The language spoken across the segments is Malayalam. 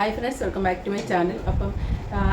Hi friends welcome back to my channel അപ്പം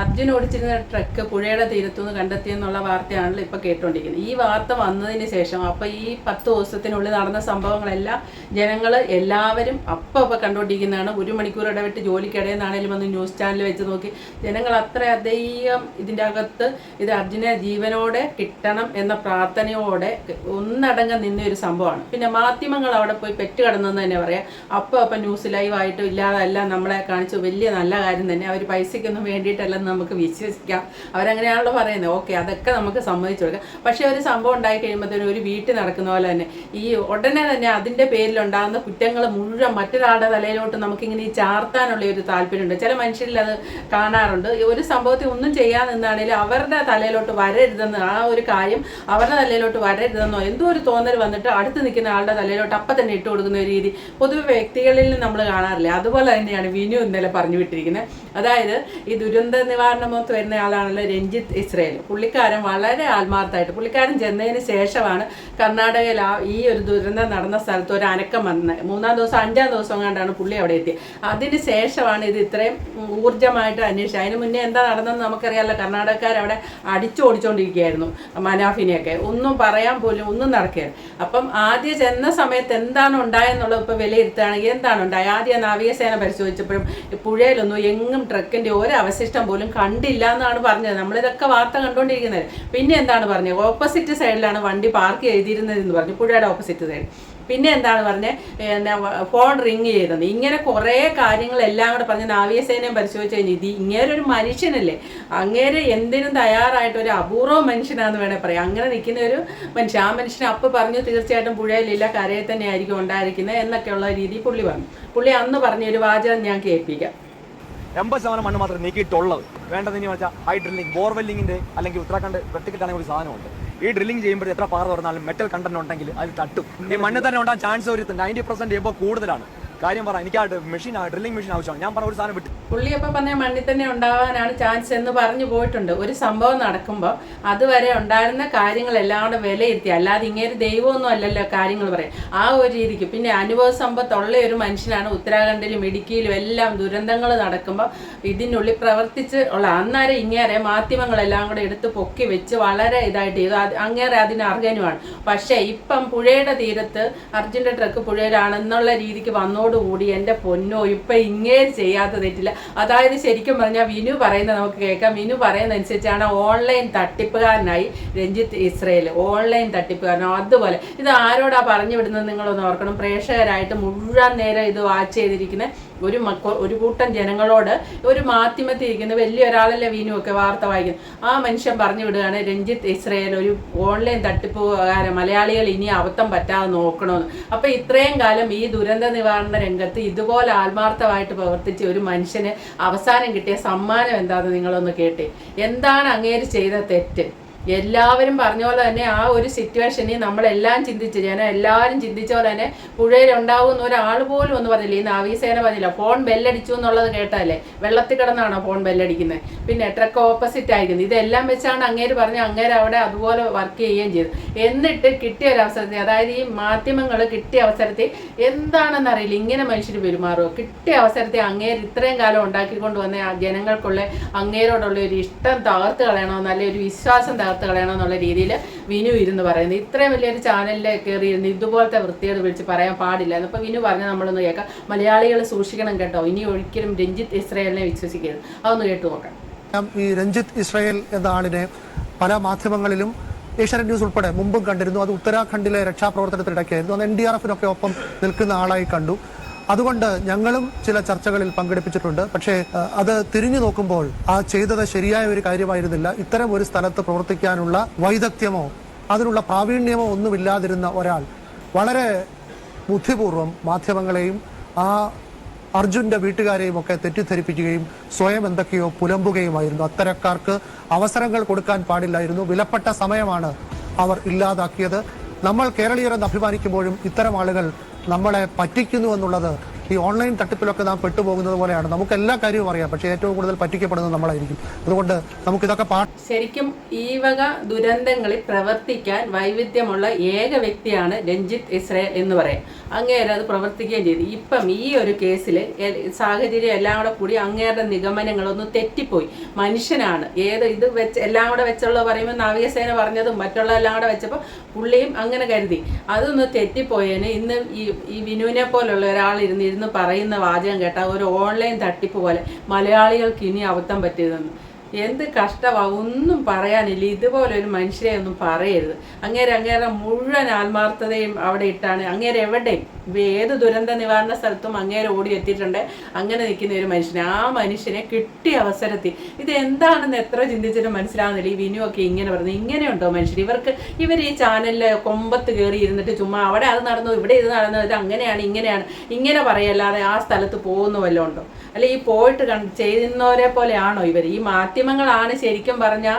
അർജുൻ ഓടിച്ചിരുന്ന ട്രക്ക് പുഴയുടെ തീരത്തുനിന്ന് കണ്ടെത്തിയെന്നുള്ള വാർത്തയാണല്ലോ ഇപ്പോൾ കേട്ടുകൊണ്ടിരിക്കുന്നത് ഈ വാർത്ത വന്നതിന് ശേഷം അപ്പോൾ ഈ പത്ത് ദിവസത്തിനുള്ളിൽ നടന്ന സംഭവങ്ങളെല്ലാം ജനങ്ങൾ എല്ലാവരും അപ്പം അപ്പം കണ്ടുകൊണ്ടിരിക്കുന്നതാണ് ഒരു മണിക്കൂർ ഇടവിട്ട് ജോലിക്കിടയിൽ നിന്നാണേലും വന്ന് ന്യൂസ് ചാനൽ വെച്ച് നോക്കി. ജനങ്ങൾ അത്ര അധികം ഇതിന്റെ അകത്ത് ഇത് അർജുനെ ജീവനോടെ കിട്ടണം എന്ന പ്രാർത്ഥനയോടെ ഒന്നടങ്കം നിന്ന ഒരു സംഭവമാണ്. പിന്നെ മാധ്യമങ്ങൾ അവിടെ പോയി പെറ്റ് കിടന്നെന്ന് തന്നെ പറയാം. അപ്പം അപ്പം ന്യൂസ് ലൈവായിട്ട് ഇല്ലാതല്ല നമ്മളെ കാണിച്ചു നല്ല കാര്യം തന്നെ. അവർ പൈസയ്ക്കൊന്നും വേണ്ടിയിട്ടല്ലെന്ന് നമുക്ക് വിശ്വസിക്കാം. അവരങ്ങനെയാണല്ലോ പറയുന്നത്. ഓക്കെ അതൊക്കെ നമുക്ക് സമ്മതിച്ചു കൊടുക്കാം. പക്ഷേ ഒരു സംഭവം ഉണ്ടായി കഴിയുമ്പോഴത്തേനും ഒരു വീട്ടിൽ നടക്കുന്ന പോലെ തന്നെ ഈ ഉടനെ തന്നെ അതിന്റെ പേരിലുണ്ടാകുന്ന കുറ്റങ്ങൾ മുഴുവൻ മറ്റൊരാളുടെ തലയിലോട്ട് നമുക്കിങ്ങനെ ഈ ചാർത്താനുള്ള ഒരു താല്പര്യമുണ്ട്. ചില മനുഷ്യരിൽ അത് കാണാറുണ്ട്. ഒരു സംഭവത്തിൽ ഒന്നും നിന്നാണെങ്കിലും അവരുടെ തലയിലോട്ട് വരരുതെന്ന് ആ ഒരു കാര്യം അവരുടെ തലയിലോട്ട് വരരുതെന്നോ എന്തോ ഒരു തോന്നൽ വന്നിട്ട് അടുത്ത് നിൽക്കുന്ന ആളുടെ തലയിലോട്ട് അപ്പം തന്നെ ഇട്ട് കൊടുക്കുന്ന ഒരു രീതി പൊതുവെ വ്യക്തികളിൽ നമ്മൾ കാണാറില്ല? അതുപോലെ തന്നെയാണ് വിനു ഇന്നലെ പറഞ്ഞു വിട്ടിരിക്കുന്നത് അതായത് ഈ ദുരന്ത നിവാരണമൊത്ത് വരുന്ന ആളാണല്ലോ രഞ്ജിത്ത് ഇസ്രയേൽ. പുള്ളിക്കാരൻ വളരെ ആത്മാർത്ഥമായിട്ട് പുള്ളിക്കാരൻ ചെന്നതിന് ശേഷമാണ് കർണാടകയിൽ ആ ഈ ഒരു ദുരന്തം നടന്ന സ്ഥലത്ത് ഒരു അനക്കം വന്നത് മൂന്നാം ദിവസം അഞ്ചാം ദിവസം കണ്ടാണ് പുള്ളി അവിടെ എത്തിയത് അതിന് ശേഷമാണ് ഇത് ഇത്രയും ഊർജമായിട്ട് അന്വേഷിച്ചത്. അതിന് മുന്നേ എന്താ നടന്നതെന്ന് നമുക്കറിയാമല്ലോ കർണാടകക്കാർ അവിടെ അടിച്ചു ഓടിച്ചുകൊണ്ടിരിക്കുകയായിരുന്നു മനാഫിനെയൊക്കെ. ഒന്നും പറയാൻ പോലും ഒന്നും നടക്കുകയാണ് അപ്പം ആദ്യം ചെന്ന സമയത്ത് എന്താണ് ഉണ്ടായെന്നുള്ളത് ഇപ്പോൾ വിലയിരുത്തുകയാണെങ്കിൽ എന്താണ് ഉണ്ടായത്? ആദ്യം നാവികസേന പരിശോധിച്ചപ്പോഴും പുഴയിലൊന്നും എങ്ങും ട്രക്കിന്റെ ഒരു അവശിഷ്ടം പോലും കണ്ടില്ല എന്നാണ് പറഞ്ഞത്. നമ്മളിതൊക്കെ വാർത്ത കണ്ടുകൊണ്ടിരിക്കുന്നത് പിന്നെ എന്താണ് പറഞ്ഞത്? ഓപ്പോസിറ്റ് സൈഡിലാണ് വണ്ടി പാർക്ക് ചെയ്തിരുന്നത് എന്ന് പറഞ്ഞു. പുഴയുടെ ഓപ്പോസിറ്റ് സൈഡ് പിന്നെ എന്താണ് പറഞ്ഞത് എന്താ ഫോൺ റിങ് ചെയ്തത്. ഇങ്ങനെ കുറേ കാര്യങ്ങളെല്ലാം കൂടെ പറഞ്ഞ് നാവികസേനയും പരിശോധിച്ച് കഴിഞ്ഞ് ഇത് ഇങ്ങനെ ഒരു മനുഷ്യനല്ലേ? അങ്ങേരെ എന്തിനും തയ്യാറായിട്ട് ഒരു അപൂർവ മനുഷ്യനാന്ന് വേണേൽ പറയാം. അങ്ങനെ നിൽക്കുന്ന ഒരു മനുഷ്യൻ. ആ മനുഷ്യൻ അപ്പോൾ പറഞ്ഞു തീർച്ചയായിട്ടും പുഴയിലില്ല കരയിൽ തന്നെ ആയിരിക്കും ഉണ്ടായിരിക്കുന്നത് എന്നൊക്കെയുള്ള രീതി പുള്ളി പറഞ്ഞു. പുള്ളി അന്ന് പറഞ്ഞ ഒരു വാചകം ഞാൻ കേൾപ്പിക്കാം. എൺപത് ശതമാനം മണ്ണ് മാത്രമേ നീക്കിയിട്ടുള്ളത്. വേണ്ടതെന്ന് വെച്ചാൽ ഹൈ ഡ്രില്ലിംഗ് ബോർവെല്ലിങ്ങിന്റെ അല്ലെങ്കിൽ ഉത്തരാഖണ്ഡ് വെട്ടിക്കിട്ടാണെങ്കിൽ ഒരു സാധനമുണ്ട്. ഈ ഡ്രില്ലിംഗ് ചെയ്യുമ്പോൾ എത്ര പാറ തുറന്നാലും മെറ്റൽ കണ്ടന്റ് ഉണ്ടെങ്കിൽ അത് തട്ടും. ഈ മണ്ണിൽ തന്നെ ഉണ്ടാകാൻ ചാൻസ് ഒരു നയന്റി പെർസെന്റ് ചെയ്യുമ്പോൾ കൂടുതലാണ്. കാര്യം പറ എനിക്ക് മെഷീൻ ഡ്രില്ലിംഗ് മെഷീൻ ആവശ്യമാണ്. ഞാൻ പറഞ്ഞ ഒരു സാധനം വിട്ടു. പുള്ളിയപ്പം പറഞ്ഞ മണ്ണിൽ തന്നെ ഉണ്ടാവാനാണ് ചാൻസ് എന്ന് പറഞ്ഞു പോയിട്ടുണ്ട്. ഒരു സംഭവം നടക്കുമ്പോൾ അതുവരെ ഉണ്ടായിരുന്ന കാര്യങ്ങളെല്ലാം കൂടെ വിലയിരുത്തി. അല്ലാതെ ഇങ്ങനെ ദൈവമൊന്നും അല്ലല്ലോ കാര്യങ്ങൾ പറയും ആ ഒരു രീതിക്ക്. പിന്നെ അനുഭവ സമ്പത്തുള്ള ഒരു മനുഷ്യനാണ് ഉത്തരാഖണ്ഡിലും ഇടുക്കിയിലും എല്ലാം ദുരന്തങ്ങൾ നടക്കുമ്പോൾ ഇതിനുള്ളിൽ പ്രവർത്തിച്ച് ഉള്ള. അന്നേരം ഇങ്ങേരെ മാധ്യമങ്ങളെല്ലാം കൂടെ എടുത്ത് പൊക്കി വെച്ച് വളരെ ഇതായിട്ട് ചെയ്തു. അങ്ങേറെ അതിന് അർഹനുമാണ്. പക്ഷേ ഇപ്പം പുഴയുടെ തീരത്ത് അർജുന്റെ ട്രക്ക് പുഴയിലാണെന്നുള്ള രീതിക്ക് വന്നോടുകൂടി എന്റെ പൊന്നോ ഇപ്പം ഇങ്ങേ ചെയ്യാത്ത തെറ്റില്ല. അതായത് ശരിക്കും പറഞ്ഞാൽ വിനു പറയുന്നത് നമുക്ക് കേൾക്കാം. വിനു പറയുന്ന അനുസരിച്ചാണ് ഓൺലൈൻ തട്ടിപ്പുകാരനായി രഞ്ജിത്ത് ഇസ്രയേൽ ഓൺലൈൻ തട്ടിപ്പുകാരനോ അതുപോലെ ഇത് ആരോടാ പറഞ്ഞു വിടുന്നത് നിങ്ങളൊന്ന് ഓർക്കണം. പ്രേക്ഷകരായിട്ട് മുഴുവൻ നേരം ഇത് വാച്ച് ചെയ്തിരിക്കുന്ന ഒരു ഒരു കൂട്ടം ജനങ്ങളോട് ഒരു മാധ്യമത്തിൽ ഇരിക്കുന്ന വലിയ ഒരാളല്ലേ വീനു ഒക്കെ വാർത്ത വായിക്കുന്നത്. ആ മനുഷ്യൻ പറഞ്ഞു വിടുകയാണ് രഞ്ജിത്ത് ഇസ്രയേൽ ഒരു ഓൺലൈൻ തട്ടിപ്പുകാരൻ മലയാളികൾ ഇനി അബദ്ധം പറ്റാതെ നോക്കണമെന്ന് അപ്പോൾ ഇത്രയും കാലം ഈ ദുരന്ത നിവാരണ രംഗത്ത് ഇതുപോലെ ആത്മാർത്ഥമായിട്ട് പ്രവർത്തിച്ച ഒരു മനുഷ്യന് അവസാനം കിട്ടിയ സമ്മാനം എന്താണെന്ന് നിങ്ങളൊന്ന് കേട്ടേ. എന്താണ് അങ്ങേര് ചെയ്ത തെറ്റ്? എല്ലാവരും പറഞ്ഞ പോലെ തന്നെ ആ ഒരു സിറ്റുവേഷനിൽ നമ്മളെല്ലാം ചിന്തിച്ച് ഞാൻ എല്ലാവരും ചിന്തിച്ച പോലെ തന്നെ പുഴയിൽ ഉണ്ടാവുന്ന ഒരാൾ പോലും ഒന്ന് പറഞ്ഞില്ല ഈ നാവികസേന പറഞ്ഞില്ല ഫോൺ ബെല്ലടിച്ചു എന്നുള്ളത് കേട്ടല്ലേ വെള്ളത്തിൽ കിടന്നാണോ ഫോൺ ബെല്ലടിക്കുന്നത് പിന്നെ ട്രക്ക് ഓപ്പോസിറ്റ് ആയിരിക്കുന്നത് ഇതെല്ലാം വെച്ചാണ് അങ്ങേര് പറഞ്ഞ് അങ്ങേര് അവിടെ അതുപോലെ വർക്ക് ചെയ്യുകയും ചെയ്തു എന്നിട്ട് കിട്ടിയ ഒരു അവസരത്തിൽ അതായത് ഈ മാധ്യമങ്ങൾ കിട്ടിയ അവസരത്തിൽ എന്താണെന്ന് അറിയില്ല. ഇങ്ങനെ മനുഷ്യർ പെരുമാറുമോ കിട്ടിയ അവസരത്തിൽ അങ്ങേര് ഇത്രയും കാലം ഉണ്ടാക്കിക്കൊണ്ട് വന്ന ജനങ്ങൾക്കുള്ള അങ്ങേരോടുള്ള ഒരു ഇഷ്ടം തകർത്ത് കളയണോ? അല്ലെങ്കിൽ ഒരു വിശ്വാസം തകർത്ത് കളയണമെന്നുള്ള രീതിയിൽ വിനു ഇരുന്ന് പറയുന്നത് ഇത്രയും വലിയൊരു ചാനലിൽ കയറി ഇരുന്ന് ഇതുപോലത്തെ വൃത്തിയോട് വിളിച്ച് പറയാൻ പാടില്ല അപ്പോൾ വിനു പറഞ്ഞ നമ്മളൊന്ന് കേൾക്കാം. മലയാളികൾ സൂക്ഷിക്കണം കേട്ടോ. ഇനി ഒരിക്കലും രഞ്ജിത്ത് ഇസ്രയേലിനെ വിശ്വസിക്കരുത്. അതൊന്ന് കേട്ടു നോക്കാം. ഈ രഞ്ജിത്ത് ഇസ്രയേൽ എന്ന ആളിനെ പല മാധ്യമങ്ങളിലും ഏഷ്യാനെറ്റ് ന്യൂസ് ഉൾപ്പെടെ മുമ്പും കണ്ടിരുന്നു. അത് ഉത്തരാഖണ്ഡിലെ രക്ഷാപ്രവർത്തനത്തിനിടയ്ക്കായിരുന്നു. അത് എൻ ഡി ആർ എഫിനൊക്കെ ഒപ്പം നിൽക്കുന്ന ആളായി കണ്ടു. അതുകൊണ്ട് ഞങ്ങളും ചില ചർച്ചകളിൽ പങ്കെടുപ്പിച്ചിട്ടുണ്ട്. പക്ഷേ അത് തിരിഞ്ഞു നോക്കുമ്പോൾ ആ ചെയ്തത് ശരിയായ ഒരു കാര്യമായിരുന്നില്ല. ഇത്തരം ഒരു സ്ഥലത്ത് പ്രവർത്തിക്കാനുള്ള വൈദഗ്ധ്യമോ അതിനുള്ള പ്രാവീണ്യമോ ഒന്നുമില്ലാതിരുന്ന ഒരാൾ വളരെ ബുദ്ധിപൂർവം മാധ്യമങ്ങളെയും ആ അർജുന്റെ വീട്ടുകാരെയും ഒക്കെ തെറ്റിദ്ധരിപ്പിക്കുകയും സ്വയം എന്തൊക്കെയോ പുലമ്പുകയുമായിരുന്നു. അത്തരക്കാർക്ക് അവസരങ്ങൾ കൊടുക്കാൻ പാടില്ലായിരുന്നു. വിലപ്പെട്ട സമയമാണ് അവർ ഇല്ലാതാക്കിയത്. നമ്മൾ കേരളീയരെന്ന് അഭിമാനിക്കുമ്പോഴും ഇത്തരം ആളുകൾ നമ്മളെ പറ്റിക്കുന്നു എന്നുള്ളത് ഈ ഓൺലൈൻ തട്ടിപ്പിലൊക്കെ നാം പെട്ടുപോകുന്നത് പോലെയാണ്. നമുക്ക് എല്ലാ കാര്യവും അറിയാം. പക്ഷേ ഏറ്റവും കൂടുതൽ പറ്റിക്കപ്പെടുന്നത് നമ്മളായിരിക്കും. അതുകൊണ്ട് നമുക്കിതൊക്കെ ഇതൊക്കെ ശരിക്കും ഈ വക ദുരന്തങ്ങളിൽ പ്രവർത്തിക്കാൻ വൈവിധ്യമുള്ള ഏക വ്യക്തിയാണ് രഞ്ജിത്ത് ഇസ്രയേൽ എന്ന് പറയാം. അങ്ങേരെ അത് പ്രവർത്തിക്കുകയും ചെയ്തു. ഇപ്പം ഈ ഒരു കേസിൽ സാഹചര്യം എല്ലാം കൂടെ കൂടി അങ്ങേരുടെ നിഗമനങ്ങളൊന്നും തെറ്റിപ്പോയി. മനുഷ്യനാണ്. ഏത് ഇത് വെച്ച് എല്ലാം കൂടെ വെച്ചുള്ള പറയുമ്പോൾ നാവികസേന പറഞ്ഞതും മറ്റുള്ള എല്ലാം കൂടെ വെച്ചപ്പോൾ പുള്ളിയും അങ്ങനെ കരുതി. അതൊന്ന് തെറ്റിപ്പോയതിന് ഇന്ന് ഈ ഈ വിനുവിനെ പോലുള്ള ഒരാൾ ഇരുന്ന് ഇരുന്ന് പറയുന്ന വാചകം കേട്ടാൽ ഒരു ഓൺലൈൻ തട്ടിപ്പ് പോലെ മലയാളികൾക്ക് ഇനി അബദ്ധം പറ്റിയതെന്ന്. എന്ത് കഷ്ടമാ ഒന്നും പറയാനില്ല. ഇതുപോലെ ഒരു മനുഷ്യരെ ഒന്നും പറയരുത്. അങ്ങേരെ അങ്ങേരെ മുഴുവൻ ആത്മാർത്ഥതയും അവിടെ ഇട്ടാണ്. അങ്ങേരെ എവിടെയും ഏത് ദുരന്ത നിവാരണ സ്ഥലത്തും അങ്ങേരെ ഓടി എത്തിയിട്ടുണ്ട്. അങ്ങനെ നിൽക്കുന്ന ഒരു മനുഷ്യനെ ആ മനുഷ്യനെ കിട്ടിയ അവസരത്തിൽ. ഇത് എന്താണെന്ന് എത്ര ചിന്തിച്ചിട്ട് മനസ്സിലാവുന്നില്ല. ഈ വിനു ഒക്കെ ഇങ്ങനെ പറഞ്ഞു. ഇങ്ങനെയുണ്ടോ മനുഷ്യർ ഇവർക്ക് ഇവർ ഈ ചാനലിലെ കൊമ്പത്ത് കയറി ഇരുന്നിട്ട് ചുമ്മാ അവിടെ അത് നടന്നു ഇവിടെ ഇത് നടന്നു ഇത് അങ്ങനെയാണ് ഇങ്ങനെയാണ്. ഇങ്ങനെ പറയല്ലാതെ ആ സ്ഥലത്ത് പോകുന്നു വല്ലതും ഉണ്ടോ? അല്ലെ ഈ പോയിട്ട് കണ്ട് ചെയ്യുന്നവരെ പോലെയാണോ ഇവർ ഈ മാധ്യമങ്ങളാണ് ശരിക്കും പറഞ്ഞാൽ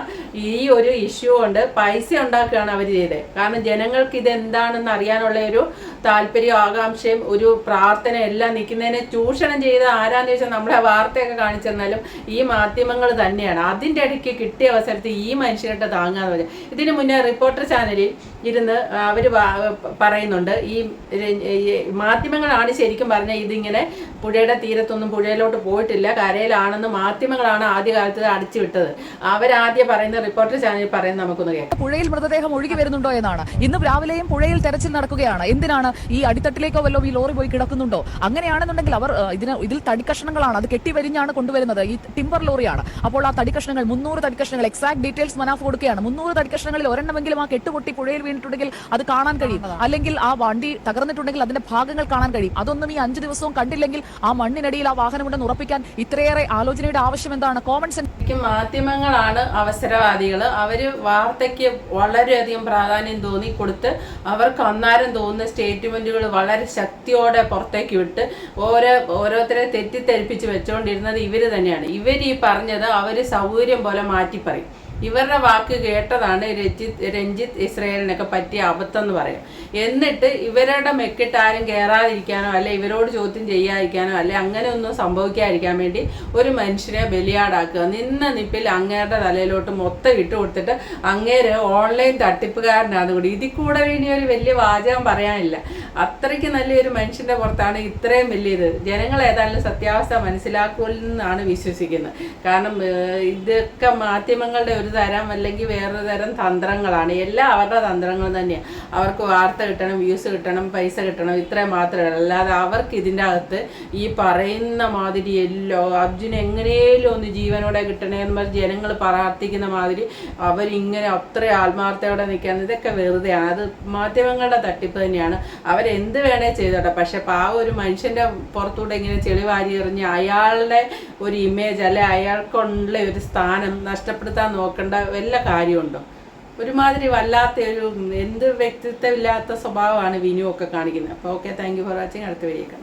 ഈ ഒരു ഇഷ്യൂ കൊണ്ട് പൈസ ഉണ്ടാക്കുകയാണ് അവർ ചെയ്തത് കാരണം ജനങ്ങൾക്ക് ഇത് എന്താണെന്ന് അറിയാനുള്ള ഒരു താല്പര്യം ആകാംക്ഷയും ഒരു പ്രാർത്ഥന എല്ലാം നിൽക്കുന്നതിനെ ചൂഷണം ചെയ്ത് ആരാന്ന് ചോദിച്ചാൽ നമ്മളെ വാർത്തയൊക്കെ കാണിച്ചു തന്നാലും ഈ മാധ്യമങ്ങൾ തന്നെയാണ്. അതിന്റെ ഇടയ്ക്ക് കിട്ടിയ അവസരത്തിൽ ഈ മനുഷ്യരുടെ താങ്ങാന്ന് പറഞ്ഞാൽ ഇതിന് മുന്നേ റിപ്പോർട്ടർ ചാനലിൽ ഇരുന്ന് അവർ പറയുന്നുണ്ട്. ഈ മാധ്യമങ്ങളാണ് ശരിക്കും പറഞ്ഞാൽ ഇതിങ്ങനെ പുഴയുടെ തീരത്തൊന്നും പുഴയിലോട്ട് പോയിട്ടില്ല. കരയിലാണെന്ന് മാധ്യമങ്ങളാണ് ആദ്യകാലത്ത് അടിച്ചു വിട്ടത് അവരാദ്യം പറയുന്ന റിപ്പോർട്ടർ ചാനൽ പറയുന്നത് നമുക്കൊന്ന് കേൾക്കാം. പുഴയിൽ മൃതദേഹം ഒഴുകി വരുന്നുണ്ടോ എന്നാണ്. ഇന്ന് രാവിലെയും പുഴയിൽ തെരച്ചിൽ നടക്കുകയാണ്. എന്തിനാണ് ഈ അടിത്തട്ടിലേക്കോ വല്ലോ ഈ ലോറി പോയി കിടക്കുന്നുണ്ടോ? അങ്ങനെയാണെന്നുണ്ടെങ്കിൽ അവർ ഇതിന് ഇതിൽ തടിക്കഷ്ണങ്ങളാണ്. അത് കെട്ടി കെട്ടിവരിഞ്ഞാണ് കൊണ്ടുവരുന്നത്. ഈ ടിമ്പർ ലോറിയാണ്. അപ്പോൾ ആ തടിക്കഷ്ണങ്ങൾ മുന്നൂറ് തടിക്കഷ്ണങ്ങൾ എക്സാക്ട് ഡീറ്റെയിൽസ് മനാഫ് കൊടുക്കുകയാണ്. മുന്നൂറ് തടിക്കഷ്ണങ്ങളിൽ ഒരെണ്ണമെങ്കിലും ആ കെട്ടുപൊട്ടി പുഴയിൽ വീണിട്ടുണ്ടെങ്കിൽ അത് കാണാൻ കഴിയും. അല്ലെങ്കിൽ ആ വണ്ടി തകർന്നിട്ടുണ്ടെങ്കിൽ അതിന്റെ ഭാഗങ്ങൾ കാണാൻ കഴിയും. അതൊന്നും ഈ അഞ്ചു ദിവസവും കണ്ടില്ലെങ്കിൽ ആ മണ്ണിനടിയിൽ ആ വാഹനമുണ്ടെന്ന് ഉറപ്പിക്കാൻ ഇത്രയേറെ ആലോചനയുടെ ആവശ്യം എന്താണ്? കോമൺ സെൻസ് ശരിക്കും മാധ്യമങ്ങളാണ് അവസരവാദികൾ അവർ വാർത്തയ്ക്ക് വളരെയധികം പ്രാധാന്യം തോന്നി കൊടുത്ത് അവർക്ക് അന്നേരം തോന്നുന്ന സ്റ്റേറ്റ്മെന്റുകൾ വളരെ ശക്തിയോടെ പുറത്തേക്ക് വിട്ട് ഓരോ ഓരോരുത്തരെ തെറ്റിദ്ധരിപ്പിച്ച് വെച്ചുകൊണ്ടിരുന്നത് ഇവർ തന്നെയാണ്. ഇവർ ഈ പറഞ്ഞത് അവർ സൗകര്യം പോലെ മാറ്റി പറയും ഇവരുടെ വാക്ക് കേട്ടതാണ് രഞ്ജിത്ത് രഞ്ജിത്ത് ഇസ്രയേലിനൊക്കെ പറ്റിയ അബദ്ധം എന്ന് പറയും. എന്നിട്ട് ഇവരുടെ മെക്കിട്ട് ആരും കയറാതിരിക്കാനോ അല്ലെ ഇവരോട് ചോദ്യം ചെയ്യാതിരിക്കാനോ അല്ലെ അങ്ങനെ ഒന്നും സംഭവിക്കാതിരിക്കാൻ വേണ്ടി ഒരു മനുഷ്യനെ ബലിയാടാക്കുക. നിന്ന നിപ്പിൽ അങ്ങേരുടെ തലയിലോട്ട് മൊത്തം ഇട്ട് കൊടുത്തിട്ട് അങ്ങേര് ഓൺലൈൻ തട്ടിപ്പുകാരനാണ് കൂടി. ഇതിൽ കൂടെ ഇനി ഒരു വലിയ വാചകം പറയാനില്ല. അത്രയ്ക്ക് നല്ലൊരു മനുഷ്യന്റെ പുറത്താണ് ഇത്രയും വലിയത്. ജനങ്ങൾ ഏതായാലും സത്യാവസ്ഥ മനസ്സിലാക്കുമെന്നാണ് വിശ്വസിക്കുന്നത്. കാരണം ഇതൊക്കെ മാധ്യമങ്ങളുടെ ഒരു തരം അല്ലെങ്കിൽ വേറൊരു തരം തന്ത്രങ്ങളാണ്. എല്ലാം അവരുടെ തന്ത്രങ്ങൾ തന്നെയാണ് അവർക്ക് വാർത്ത കിട്ടണം വ്യൂസ് കിട്ടണം പൈസ കിട്ടണം ഇത്രയും മാത്രമേ അല്ലാതെ അവർക്ക് ഇതിന്റെ അകത്ത് ഈ പറയുന്ന മാതിരി എല്ലോ അർജുന എങ്ങനെയും ഒന്ന് ജീവനോടെ കിട്ടണേ എന്ന് പറഞ്ഞ് ജനങ്ങൾ പ്രാർത്ഥിക്കുന്ന മാതിരി അവരിങ്ങനെ അത്ര ആത്മാർത്ഥയോടെ നിൽക്കാൻ ഇതൊക്കെ വെറുതെയാണ്. അത് മാധ്യമങ്ങളുടെ തട്ടിപ്പ് തന്നെയാണ്. അവരെന്ത് വേണേ ചെയ്തോട്ടെ. പക്ഷെ പാവ ഒരു മനുഷ്യന്റെ പുറത്തൂടെ ഇങ്ങനെ ചെളിവാരി എറിഞ്ഞ് അയാളുടെ ഒരു ഇമേജ് അല്ലെ അയാൾക്കുള്ള ഒരു സ്ഥാനം നഷ്ടപ്പെടുത്താൻ നോക്കേണ്ട വല്ല കാര്യമുണ്ടോ? ഒരുമാതിരി വല്ലാത്ത ഒരു എന്ത് വ്യക്തിത്വമില്ലാത്ത സ്വഭാവമാണ് വിനു ഒക്കെ കാണിക്കുന്നത്. അപ്പോൾ okay thank you for watching അടുത്ത വരിയേക്കാം